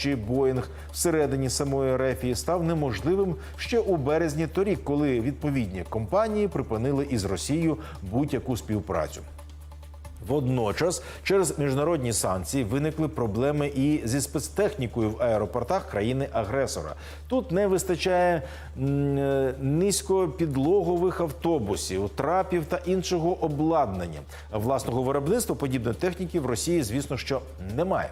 чи Боїнг всередині самої Рефії став неможливим ще у березні торік, коли відповідні компанії припинили із Росією будь-яку співпрацю. Водночас, через міжнародні санкції виникли проблеми і зі спецтехнікою в аеропортах країни-агресора. Тут не вистачає е, низькопідлогових автобусів, трапів та іншого обладнання. Власного виробництва подібної техніки в Росії, звісно, що немає.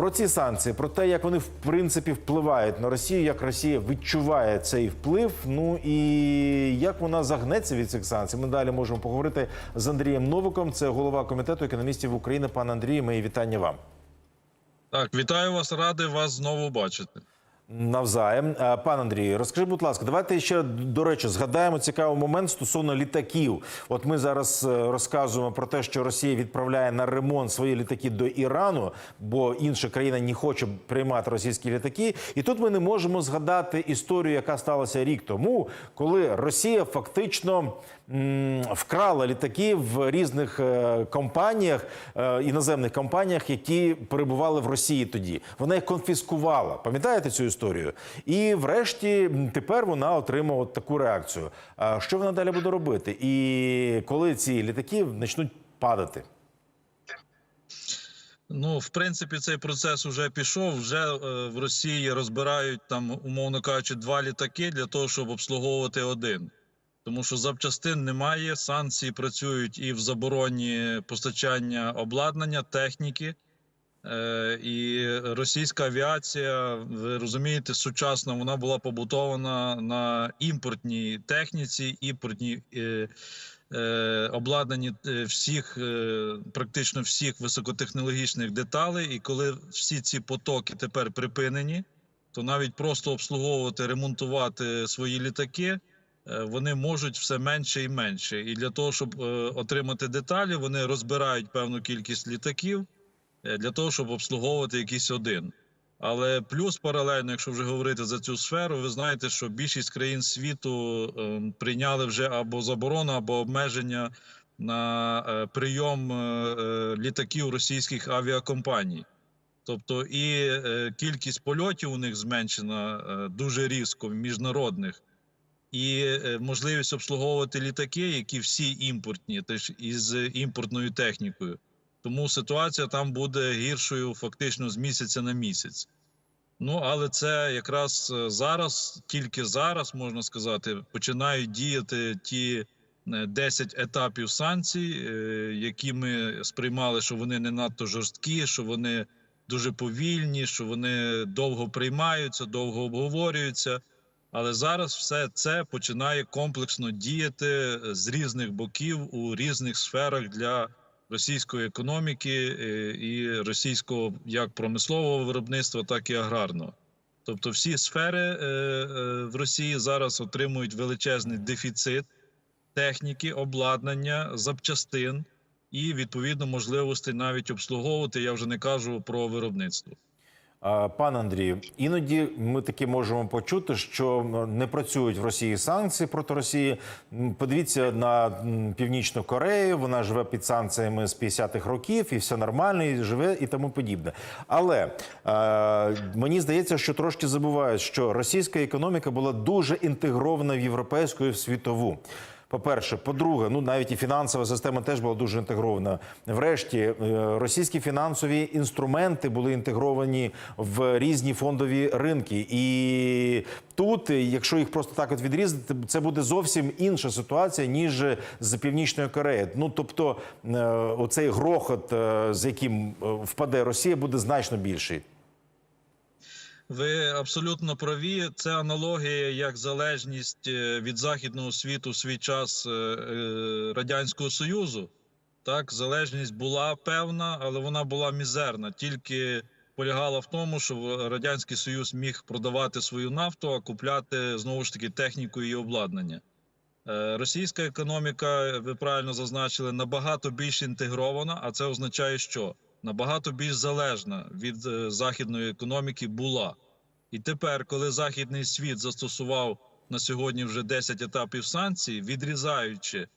Про ці санкції, про те, як вони в принципі впливають на Росію, як Росія відчуває цей вплив. Ну і як вона загнеться від цих санкцій. Ми далі можемо поговорити з Андрієм Новиком. Це голова комітету економістів України. Пан Андрій, мої вітання вам. Так, вітаю вас, радий вас знову бачити. Навзаєм, Е, пан Андрію, розкажи, будь ласка, давайте ще до речі згадаємо цікавий момент стосовно літаків. От ми зараз е, розказуємо про те, що Росія відправляє на ремонт свої літаки до Ірану, бо інша країна не хоче приймати російські літаки. І тут ми не можемо згадати історію, яка сталася рік тому, коли Росія фактично вкрала літаки в різних е, компаніях, іноземних компаніях, які перебували в Росії тоді. Вона їх конфіскувала. Пам'ятаєте цю історію? І врешті тепер вона отримала таку реакцію. Що вона далі буде робити? І коли ці літаки почнуть падати? Ну, в принципі, цей процес вже пішов. Вже е, в Росії розбирають там, умовно кажучи, два літаки для того, щоб обслуговувати один. Тому що запчастин немає, санкції працюють і в забороні постачання обладнання, техніки. Е, і російська авіація, ви розумієте, сучасна вона була побутована на імпортній техніці, імпортній е, е, обладнанні е, всіх, е, практично всіх високотехнологічних деталей. І коли всі ці потоки тепер припинені, то навіть просто обслуговувати, ремонтувати свої літаки. е, Вони можуть все менше і менше, і для того, щоб е, отримати деталі, вони розбирають певну кількість літаків для того, щоб обслуговувати якийсь один. Але плюс паралельно, якщо вже говорити за цю сферу, ви знаєте, що більшість країн світу е, прийняли вже або заборону, або обмеження на е, прийом е, е, літаків російських авіакомпаній. Тобто і е, кількість польотів у них зменшена е, дуже різко міжнародних, і е, можливість обслуговувати літаки, які всі імпортні, теж із імпортною технікою. Тому ситуація там буде гіршою фактично з місяця на місяць. Ну але це якраз е, зараз, тільки зараз можна сказати, починають діяти ті е, 10 етапів санкцій, е, які ми сприймали, що вони не надто жорсткі, що вони дуже повільні, що вони довго приймаються, довго обговорюються. Але зараз все це починає комплексно діяти е, з різних боків у різних сферах для російської економіки е, і російського як промислового виробництва, так і аграрного. Тобто, всі сфери е, е, в Росії зараз отримують величезний дефіцит техніки, обладнання, запчастин і відповідно можливостей навіть обслуговувати. Я вже не кажу про виробництво. Пан Андрію, іноді ми таки можемо почути, що не працюють в Росії санкції проти Росії. Подивіться на північну Корею. Вона живе під санкціями з 50-х років, і все нормально, і живе і тому подібне. Але е, мені здається, що трошки забувають, що російська економіка була дуже інтегрована в європейську і в світову. По-перше, по-друге, ну навіть і фінансова система теж була дуже інтегрована. Врешті, е, російські фінансові інструменти були інтегровані в різні фондові ринки. І тут, якщо їх просто так от відрізати, це буде зовсім інша ситуація, ніж з Північної Кореї. Ну тобто, е, оцей грохот, е, з яким впаде Росія, буде значно більший. Ви абсолютно праві. Це аналогія як залежність е, від західного світу в свій час е, е, радянського союзу. Так, залежність була певна, але вона була мізерна. Тільки полягала в тому, що радянський союз міг продавати свою нафту, а купляти знову ж таки техніку і обладнання. Російська економіка, ви правильно зазначили, набагато більш інтегрована, а це означає, що набагато більш залежна від е, західної економіки була. І тепер, коли західний світ застосував на сьогодні вже 10 етапів санкцій, відрізаючи е,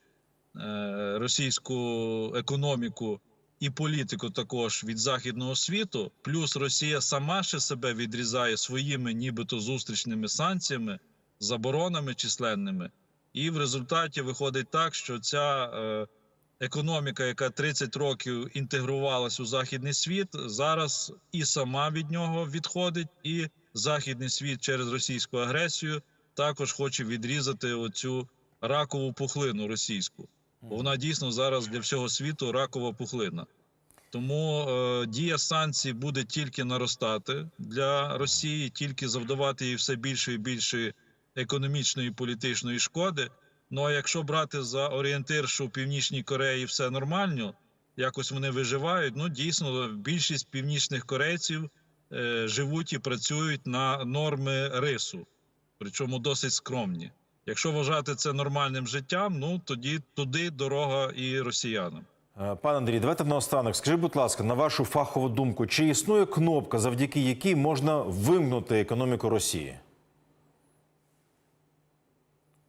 російську економіку і політику також від західного світу. Плюс Росія сама ще себе відрізає своїми, нібито зустрічними санкціями, заборонами численними. І в результаті виходить так, що ця е, економіка, яка 30 років інтегрувалась у західний світ, зараз і сама від нього відходить, і західний світ через російську агресію також хоче відрізати оцю ракову пухлину російську. Бо вона дійсно зараз для всього світу ракова пухлина. Тому е, дія санкцій буде тільки наростати для Росії, тільки завдавати їй все більше і більше економічної і політичної шкоди. Ну а якщо брати за орієнтир, що в Північній Кореї все нормально, якось вони виживають. Ну дійсно, більшість північних корейців е, живуть і працюють на норми рису, причому досить скромні. Якщо вважати це нормальним життям, ну тоді туди дорога і росіянам. Е, Пане Андрій, давайте наостанок. Скажіть, будь ласка, на вашу фахову думку, чи існує кнопка, завдяки якій можна вимкнути економіку Росії?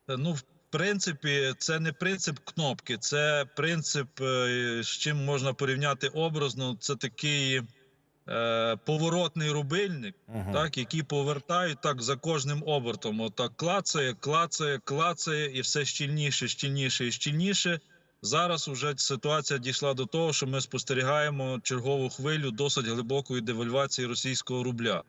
Е, Ну, в принципі, це не принцип кнопки, це принцип, е, з чим можна порівняти образно. Це такий е, поворотний рубильник, Мгм. так, який повертають так за кожним обертом. Отак клацає, клацає, клацає, і все щільніше, щільніше і щільніше. Зараз уже ситуація дійшла до того, що ми спостерігаємо чергову хвилю досить глибокої девальвації російського рубля.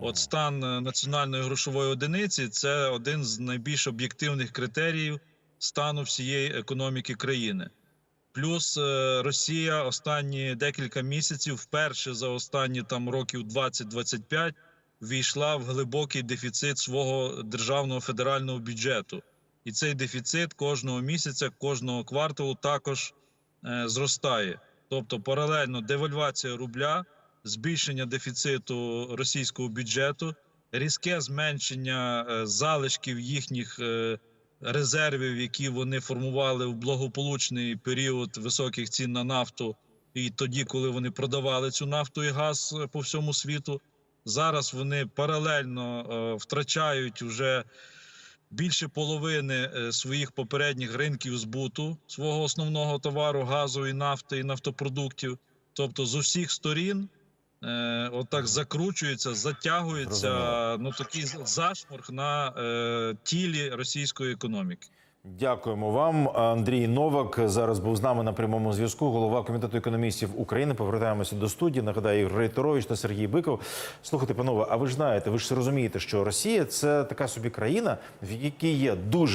От стан е, національної грошової одиниці це один з найбільш об'єктивних критеріїв стану всієї економіки країни. Плюс е, Росія останні декілька місяців, вперше за останні там років 20-25, війшла в глибокий дефіцит свого державного федерального бюджету. І цей дефіцит кожного місяця, кожного кварталу також е, зростає. Тобто паралельно девальвація рубля, збільшення дефіциту російського бюджету, різке зменшення е, залишків їхніх е, резервів, які вони формували в благополучний період високих цін на нафту, і тоді, коли вони продавали цю нафту і газ е, по всьому світу. Зараз вони паралельно втрачають вже більше половини своїх попередніх ринків збуту свого основного товару газу і нафти і нафтопродуктів. Тобто з усіх сторін е, отак закручується, затягується ну такий зашморг на е, тілі російської економіки. Дякуємо вам. Андрій Новак зараз був з нами на прямому зв'язку. Голова комітету економістів України. Повертаємося до студії. Нагадаю, Ігор Рейторович та Сергій Биков. Слухайте, панове, а ви ж знаєте, ви ж розумієте, що Росія це така собі країна, в якій є дуже